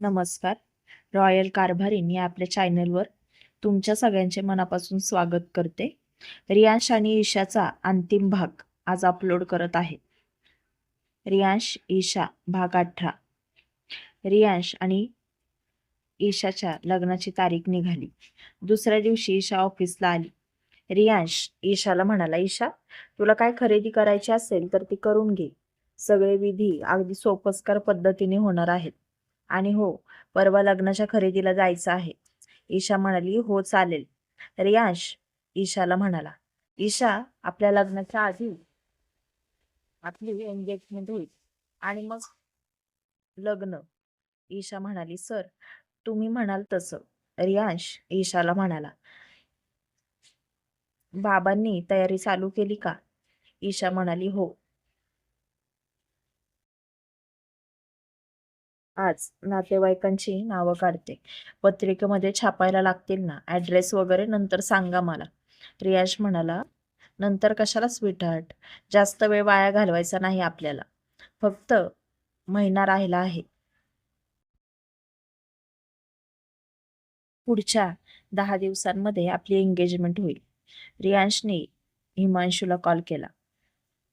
नमस्कार. रॉयल कारभारीन या आपल्या चॅनलवर तुमच्या सगळ्यांचे मनापासून स्वागत करते. रियांश आणि ईशाचा अंतिम भाग आज अपलोड करत आहे रियांश ईशा भाग अठरा. रियांश आणि ईशाच्या लग्नाची तारीख निघाली. दुसऱ्या दिवशी ईशा ऑफिसला आली. रियांश ईशाला म्हणाला ईशा तुला काय खरेदी करायची असेल तर ती करून घे. सगळे विधी अगदी सोपस्कार पद्धतीने होणार आहेत. आणि हो परवा लग्नाच्या खरेदीला जायचं आहे. ईशा म्हणाली हो चालेल. रियांश ईशाला म्हणाला ईशा आपल्या लग्नाच्या आधी आपली एंगेजमेंट होईल. आणि मग लग्न. ईशा म्हणाली सर तुम्ही म्हणाल तसं. रियांश ईशाला म्हणाला बाबांनी तयारी चालू केली का? ईशा म्हणाली हो. आज नातेवाईकांची नावं काढते. पत्रिकेमध्ये छापायला लागतील ना? ॲड्रेस वगैरे नंतर सांगा मला. रियाज म्हणाला नंतर कशाला स्वीटहार्ट जास्त वेळ वाया घालवायचा नाही आपल्याला. फक्त महिना राहिला आहे. पुढच्या दहा दिवसांमध्ये आपली एंगेजमेंट होईल. रियांशने हिमांशूला कॉल केला.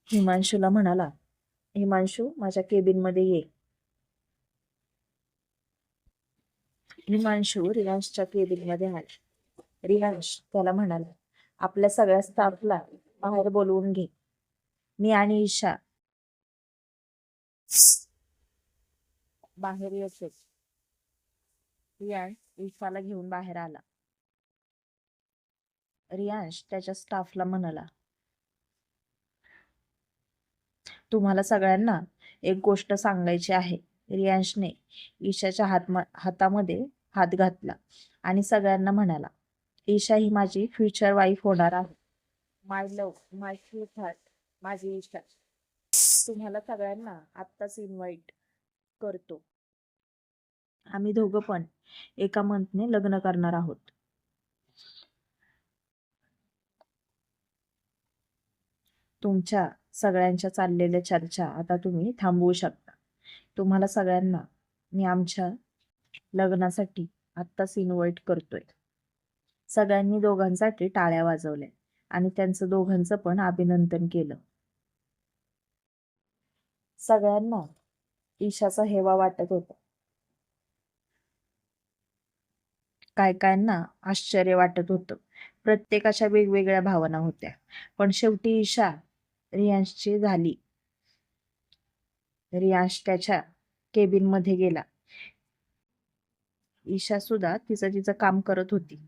हिमांशूला म्हणाला हिमांशू माझ्या केबिनमध्ये ये. हिमांशू हो, रियांशच्या केबिनमध्ये आला. रियांश त्याला म्हणाला आपल्या सगळ्या स्टाफला बाहेर बोलवून घे. मी आणि ईशा बाहेर येतो रियांश ईशाला घेऊन बाहेर आला. रियांश त्याच्या स्टाफला म्हणाला तुम्हाला सगळ्यांना एक गोष्ट सांगायची आहे. रियांशने ईशाच्या हात हातामध्ये हात घातला आणि सगळ्यांना म्हणाला ईशा ही माझी फ्युचर वाईफ होणार आहे. My love my sweetheart माझी ईशा. तुम्हाला सगळ्यांना आत्ताच इन्व्हाइट करतो. आम्ही दोघं पण एका मंथने लग्न करणार आहोत. तुमच्या सगळ्यांच्या चाललेल्या चर्चा आता तुम्ही थांबवू शकता. तुम्हाला सगळ्यांना मी आमच्या लग्नासाठी आत्ताच इन्व्हाइट करतोय. सगळ्यांनी दोघांसाठी टाळ्या वाजवल्या आणि त्यांचं दोघांचं पण अभिनंदन केलं. सगळ्यांना ईशाचा हेवा वाटत होता. काय कायांना आश्चर्य वाटत होतं. प्रत्येकाच्या वेगवेगळ्या भावना होत्या. पण शेवटी ईशा रियांशची झाली. रियांश त्याच्या केबिनमध्ये गेला. ईशा सुद्धा तिचं तिचं काम करत होती.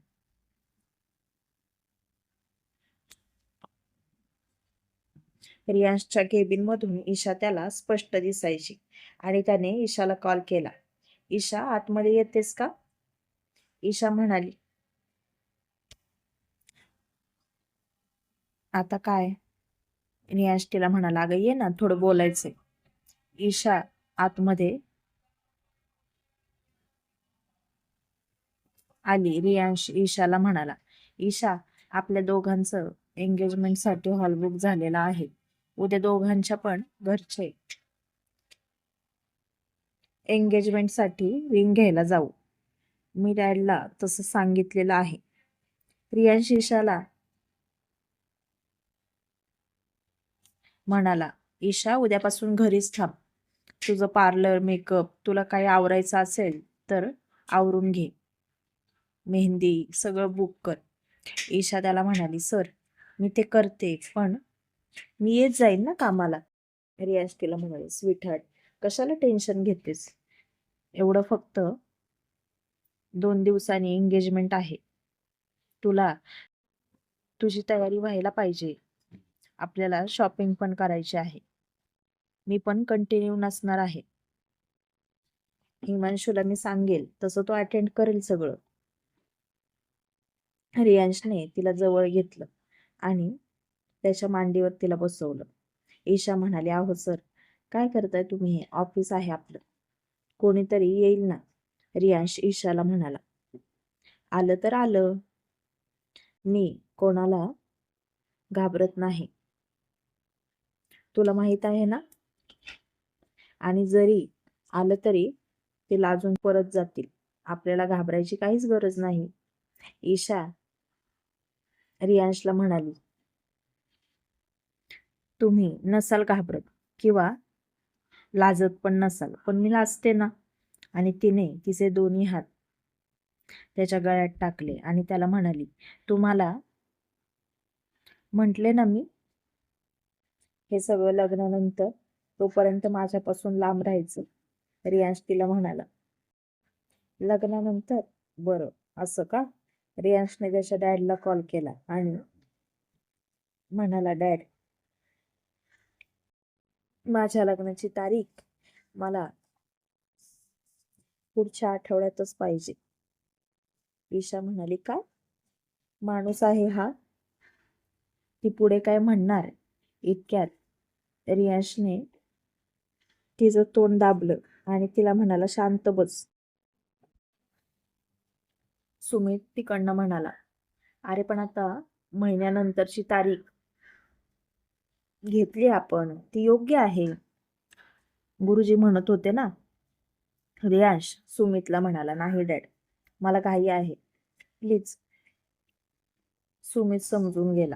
रियांशच्या केबिन मधून ईशा त्याला स्पष्ट दिसायची आणि त्याने ईशाला कॉल केला. ईशा आतमध्ये येतेस का? ईशा म्हणाली. आता काय? रियांश तिला म्हणाला अगं ये ना थोडं बोलायचंय. ईशा आतमध्ये आली. रियांश ईशाला म्हणाला ईशा आपल्या दोघांचं एंगेजमेंटसाठी हॉल बुक झालेला आहे. उद्या दोघांच्या पण घरचे एंगेजमेंटसाठी रिंग घ्यायला जाऊ. मी डॅडला तसं सांगितलेलं आहे. रियांश ईशाला म्हणाला ईशा उद्यापासून घरीच थांब. तुझं पार्लर मेकअप तुला काही आवरायचं असेल तर आवरून घे. मेहंदी सगळं बुक कर. ईशा त्याला म्हणाली सर मी ते करते पण मी येत जाईन ना कामाला. रियाज तिला म्हणाली स्वीट हार्ट कशाला टेन्शन घेतेस? एवढं फक्त दोन दिवसांनी एंगेजमेंट आहे. तुला तुझी तयारी व्हायला पाहिजे. आपल्याला शॉपिंग पण करायची आहे. मी पण कंटिन्यू नसणार आहे. हिमांशूला मी सांगेल तसं तो अटेंड करेल सगळं. रियांशने तिला जवळ घेतलं आणि त्याच्या मांडीवर तिला बसवलं. ईशा म्हणाली आहो सर काय करताय तुम्ही? हे ऑफिस आहे आपलं. कोणीतरी येईल ना. रियांश ईशाला म्हणाला आलं तर आलं. मी कोणाला घाबरत नाही. तुला माहीत आहे ना? आणि जरी आलं तरी ते लाजून परत जातील. आपल्याला घाबरायची काहीच गरज नाही. ईशा रियांशला म्हणाली तुम्ही नसाल घाबरत किंवा लाजत पण नसाल पण मी लाजते ना. आणि तिने तिचे दोन्ही हात त्याच्या गळ्यात टाकले आणि त्याला म्हणाली तुम्हाला म्हटले ना मी हे सगळं लग्नानंतर तोपर्यंत माझ्यापासून लांब राहायचं. रियांश तिला म्हणाला लग्नानंतर? बरं असं का? रियांशने त्याच्या डॅडला कॉल केला आणि म्हणाला डॅड माझ्या लग्नाची तारीख मला पुढच्या आठवड्यातच पाहिजे. ईशा म्हणाली काय माणूस आहे हा. ती पुढे काय म्हणणार इतक्यात? रियांशने तिचं तोंड दाबलं आणि तिला म्हणाला शांत बस. सुमित तिकडनं म्हणाला अरे पण आता महिन्यानंतरची तारीख घेतली आपण ती योग्य आहे. गुरुजी म्हणत होते ना. रियांश सुमितला म्हणाला नाही डॅड मला काही आहे. प्लीज. सुमित समजून गेला.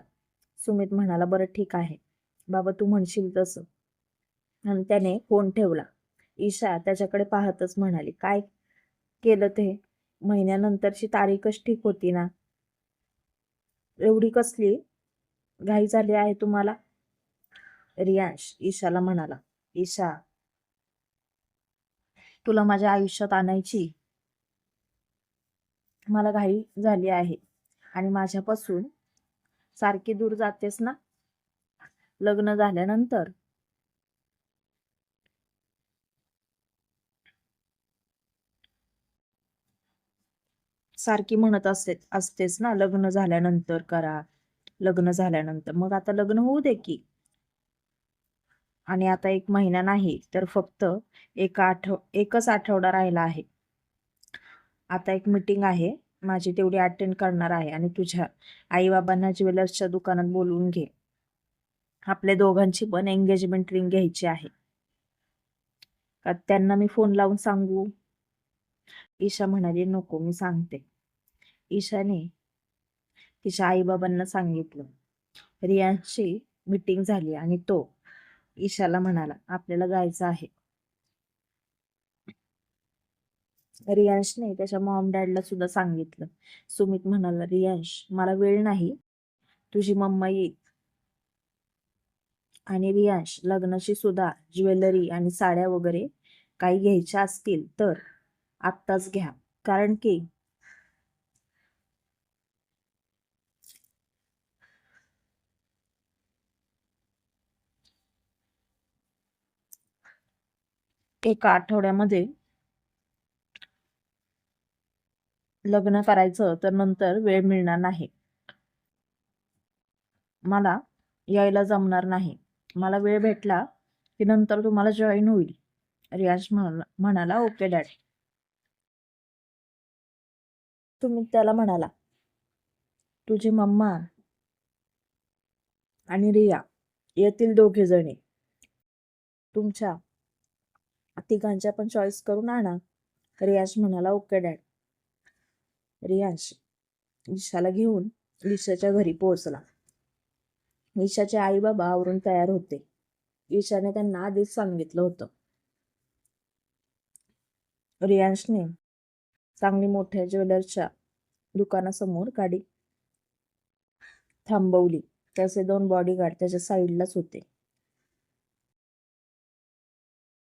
सुमित म्हणाला बरं ठीक आहे. बाबा तू म्हणशील तसं. आणि त्याने फोन ठेवला. ईशा त्याच्याकडे पाहतच म्हणाली काय केलं ते? महिन्यानंतरची तारीखच ठीक होती ना. एवढी कसली घाई झाली आहे तुम्हाला? रियांश ईशाला म्हणाला ईशा. तुला माझ्या आयुष्यात आणायची? मला घाई झाली आहे. आणि माझ्यापासून सारखी दूर जातेस ना? लग्न झाल्यानंतर? सारखी म्हणत असते असतेच ना लग्न झाल्यानंतर करा लग्न झाल्यानंतर. मग आता लग्न होऊ दे की. आणि आता एक महिना नाही तर फक्त एक आठव एकच आठवडा राहिला आहे. आता एक मीटिंग आहे माझी तेवढी अटेंड करणार आहे आणि तुझ्या आई बाबांना ज्वेलर्सच्या दुकानात बोलवून घे. आपल्या दोघांची पण एंगेजमेंट रिंग घ्यायची आहे. का त्यांना मी फोन लावून सांगू? ईशा म्हणाली नको मी सांगते. ईशाने तिच्या आईबाबांना सांगितलं. रियांशी मीटिंग झाली आणि तो ईशाला म्हणाला आपल्याला जायचं आहे. रियांशने त्याच्या मॉम डॅडला सुद्धा सांगितलं. सुमित म्हणाला रियांश मला वेळ नाही. तुझी मम्मा येईल. आणि रियांश लग्नाशी सुद्धा ज्वेलरी आणि साड्या वगैरे काही घ्यायच्या असतील तर आत्ताच घ्या. कारण की एका आठवड्यामध्ये लग्न करायचं तर नंतर वेळ मिळणार नाही. मला यायला जमणार नाही. मला वेळ भेटला की नंतर तुम्हाला जॉईन होईल. रियाज म्हणाला ओके डॅड. तुम्ही त्याला म्हणाला तुझी मम्मा आणि रिया येतील दोघे जणी तुमच्या तिघांच्या पण चॉईस करून आणा. रियाज म्हणाला ओके डॅड. रियांश ईशाला घेऊन ईशाच्या घरी पोहोचला. ईशाचे आई बाबा आवरून तयार होते. ईशाने त्यांना आधीच सांगितलं होतं. रियांशने चांगली मोठ्या ज्वेलरच्या दुकानासमोर गाडी थांबवली. त्याचे दोन बॉडीगार्ड त्याच्या साईडलाच होते.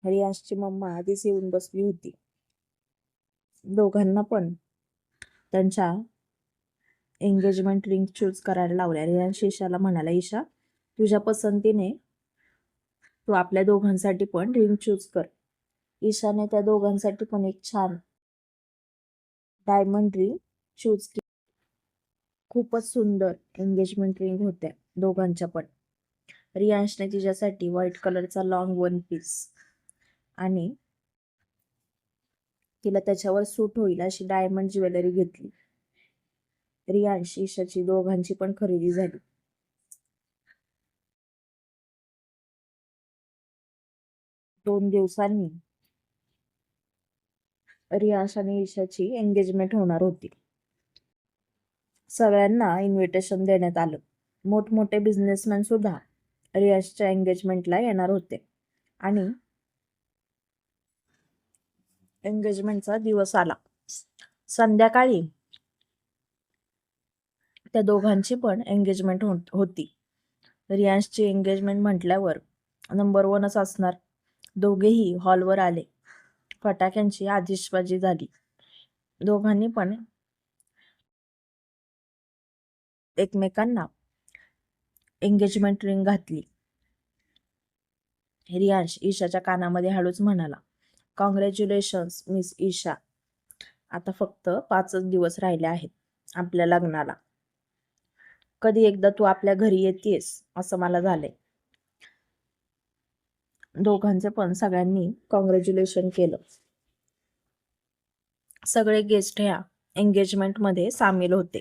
हरियांशची मम्मा आधीच येऊन बसली होती. दोघांना पण त्यांच्या एंगेजमेंट रिंग चूज करायला लावल्या हरियांश ईशाला म्हणाला ईशा तुझ्या पसंतीने तू आपल्या दोघांसाठी पण रिंग चूज कर. ईशाने त्या दोघांसाठी पण एक छान डायमंड रिंग चूज केली. खूपच सुंदर एंगेजमेंट रिंग होत्या दोघांच्या पण. रियांशने तिच्यासाठी व्हाईट कलरचा लॉंग वन पीस आणि तिला त्याच्यावर सूट होईल अशी डायमंड ज्वेलरी घेतली. रियांशी ईशाची दोघांची पण खरेदी झाली. दोन दिवसांनी रियांश आणि ईशाची एंगेजमेंट होणार होती. सगळ्यांना इन्व्हिटेशन देण्यात आलं. मोठमोठे बिझनेसमॅन सुद्धा रियांशच्या एंगेजमेंटला येणार होते. आणि एंगेजमेंटचा दिवस आला. संध्याकाळी त्या दोघांची पण एंगेजमेंट हो-, होती. रियांशची एंगेजमेंट म्हटल्यावर नंबर वनच असणार. दोघेही हॉलवर आले. फटाक्यांची आतिषबाजी झाली. दोघांनी पण एकमेकांना एंगेजमेंट रिंग घातली. रियांश ईशाच्या कानामध्ये हळूच म्हणाला कॉंग्रॅच्युलेशन्स मिस ईशा आता फक्त पाचच दिवस राहिले आहेत आपल्या लग्नाला. कधी एकदा तू आपल्या घरी येतेस असं मला झालंय. दोघांचे पण सगळ्यांनी कॉंग्रॅच्युलेशन केलं. सगळे गेस्ट ह्या एंगेजमेंटमध्ये सामील होते.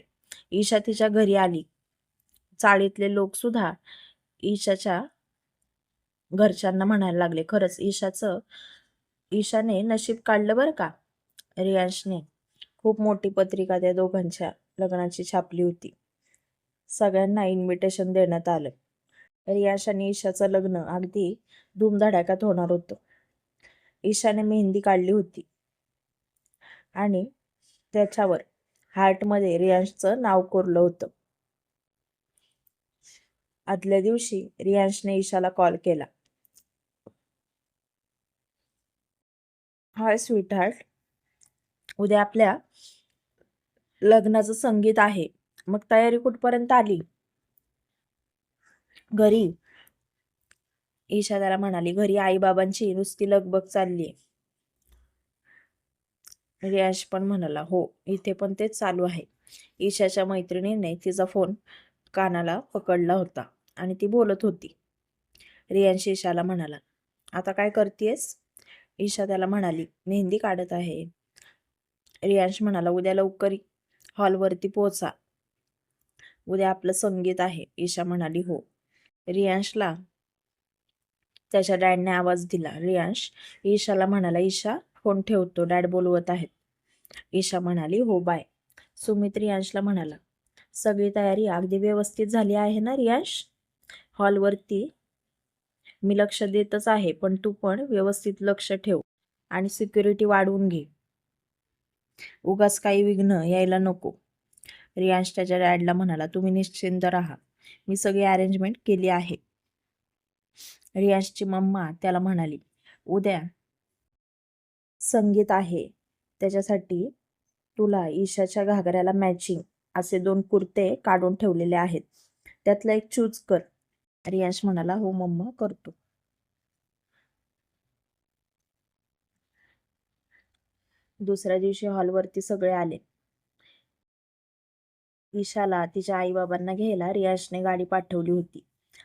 ईशा तिच्या घरी आली. चाळीतले लोक सुद्धा ईशाच्या घरच्यांना म्हणायला लागले खरंच ईशाचं ईशाने नशीब काढलं बरं का? रियांशने. खूप मोठी पत्रिका त्या दोघांच्या लग्नाची छापली होती. सगळ्यांना इन्व्हिटेशन देण्यात आलं. रियांश आणि ईशाचं लग्न अगदी धूमधडाक्यात होणार होतं. ईशाने मेहंदी काढली होती. आणि त्याच्यावर हार्टमध्ये रियांशचं नाव कोरलं होतं. आदल्या दिवशी रियांशने ईशाला कॉल केला. हाय स्वीट हार्ट उद्या आपल्या लग्नाचं संगीत आहे. मग तयारी कुठपर्यंत आली? घरी. ईशा त्याला म्हणाली घरी आई बाबांची नुसती लगबग चालली रियाश पण म्हणाला हो इथे पण तेच चालू आहे. ईशाच्या मैत्रिणीने तिचा फोन कानाला पकडला होता आणि ती बोलत होती. रियांश ईशाला म्हणाला आता काय करतेस ईशा त्याला म्हणाली मेहंदी काढत आहे. रियांश म्हणाला उद्या लवकर हॉलवरती पोहोचा. उद्या आपलं संगीत आहे. ईशा म्हणाली हो. रियांशला त्याच्या डॅडने आवाज दिला. रियांश ईशाला म्हणाला ईशा फोन ठेवतो. डॅड बोलवत आहेत. ईशा म्हणाली हो बाय. सुमित रियांशला म्हणाला सगळी तयारी अगदी व्यवस्थित झाली आहे ना रियांश? हॉलवरती मी लक्ष देतच आहे पण तू पण व्यवस्थित लक्ष ठेव आणि सिक्युरिटी वाढवून घे. उगाच काही विघ्न यायला नको. रियांश त्याच्या डॅडला म्हणाला तुम्ही निश्चिंत राहा. मी सगळी अरेंजमेंट केली आहे. रियांशची मम्मा त्याला म्हणाली उद्या संगीत आहे. त्याच्यासाठी तुला ईशाच्या घागऱ्याला मॅचिंग असे दोन कुर्ते काढून ठेवलेले आहेत. त्यातला एक चूज कर. रियांश म्हणाला हो मम्मा करतो. दुसऱ्या दिवशी हॉलवरती सगळे आले. ईशाला तिच्या आई बाबांना घ्यायला रियाशने गाडी पाठवली होती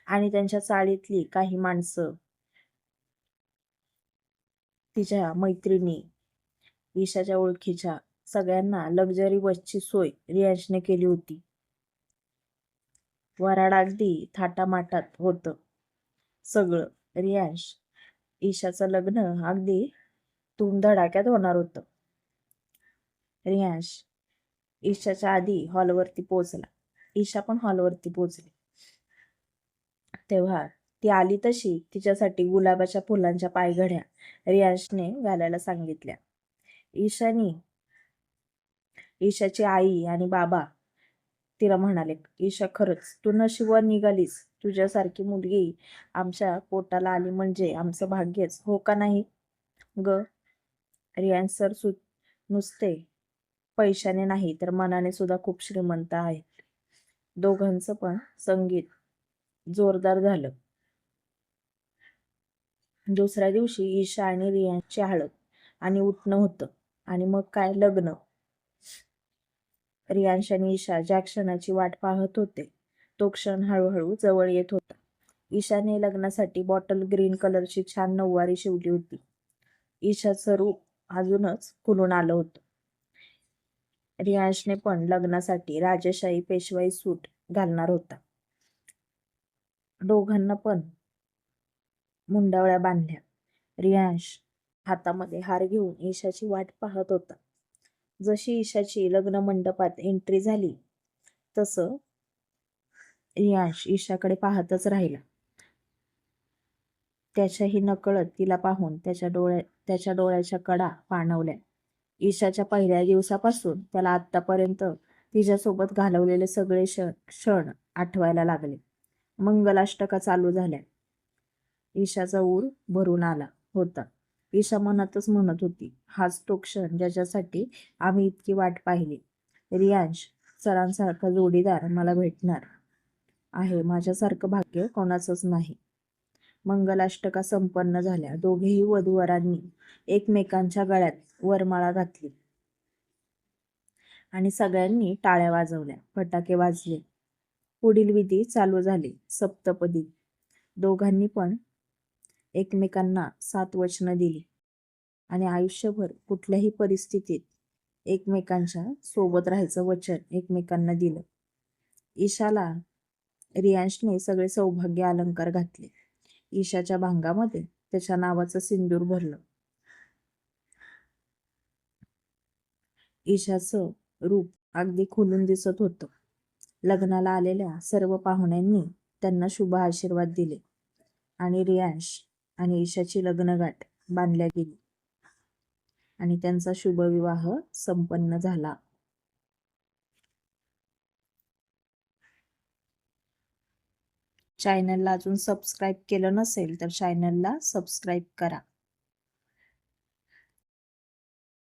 आणि त्यांच्या चाळीतली काही माणसं तिच्या मैत्रिणी ईशाच्या ओळखीच्या सगळ्यांना लक्झरी बसची सोय रियांशने केली होती. वराड अगदी थाटामाटात होत. सगळं. रियांश ईशाचं लग्न अगदी धडाक्यात होणार होतं. रियांश ईशाच्या आधी हॉलवरती पोचला ईशा पण हॉलवरती पोचली तेव्हा ती आली तशी तिच्यासाठी गुलाबाच्या फुलांच्या पायघड्या रियांशने घालायला सांगितल्या. ईशानी ईशाची आई आणि बाबा तिला म्हणाले ईशा खरंच तू नशिवा निघालीस. तुझ्यासारखी मुलगी आमच्या पोटाला आली म्हणजे आमचं भाग्यच हो का नाही? ग रियांश सर सु नुसते पैशाने नाही तर मनाने सुद्धा खूप श्रीमंत आहेत. दोघांचं पण संगीत जोरदार झालं. दुसऱ्या दिवशी ईशा आणि रियांची हळद आणि उठणं होतं. आणि मग काय? लग्न. रियांश आणि ईशा ज्या क्षणाची वाट पाहत होते तो क्षण हळूहळू जवळ येत होता. ईशाने लग्नासाठी बॉटल ग्रीन कलरची छान नऊवारी शिवली होती. ईशाचं रूप अजूनच खुलून आलं होतं. रियांशने पण लग्नासाठी राजेशाही पेशवाई सूट घालणार होता. दोघांना पण मुंडावळ्या बांधल्या. रियांश हातामध्ये हार घेऊन ईशाची वाट पाहत होता. जशी ईशाची लग्न मंडपात एंट्री झाली तसं रियांश ईशाकडे पाहतच राहिला. त्याच्याही नकळत तिला पाहून त्याच्या डोळ्या त्याच्या डोळ्याच्या कडा पाणवल्या. ईशाच्या पहिल्या दिवसापासून त्याला आतापर्यंत तिच्यासोबत घालवलेले सगळे क्षण क्षण आठवायला लागले. मंगलाष्टका चालू झाल्या. ईशाचा ऊर भरून आला होता. ईशा मनातच म्हणत होती हाच तो क्षण ज्याच्यासाठी आम्ही इतकी वाट पाहिली. रियांश सरांसारखा जोडीदार मला भेटणार आहे. माझ्यासारखं भाग्य कोणाचंच नाही. मंगलाष्टका संपन्न झाल्या. दोघेही वधूवरांनी एकमेकांच्या गळ्यात वरमाळा घातली आणि सगळ्यांनी टाळ्या वाजवल्या. फटाके वाजले. पुढील विधी चालू झाली. सप्तपदी. दोघांनी पण एकमेकांना सात वचनं दिली. आणि आयुष्यभर कुठल्याही परिस्थितीत एकमेकांच्या सोबत राहायचं वचन एकमेकांना दिलं. ईशाला रियांशने सगळे सौभाग्य अलंकार घातले. ईशाच्या भांगामध्ये त्याच्या नावाचं सिंदूर भरलं. ईशाचं रूप अगदी खुलून दिसत होतं. लग्नाला आलेल्या सर्व पाहुण्यांनी त्यांना शुभ आशीर्वाद दिले. आणि रियांश आणि ईशाची लग्नगाठ बांधल्या गेली. आणि त्यांचा शुभविवाह संपन्न झाला. चॅनलला अजून सबस्क्राईब केलं नसेल तर चॅनलला सबस्क्राईब करा.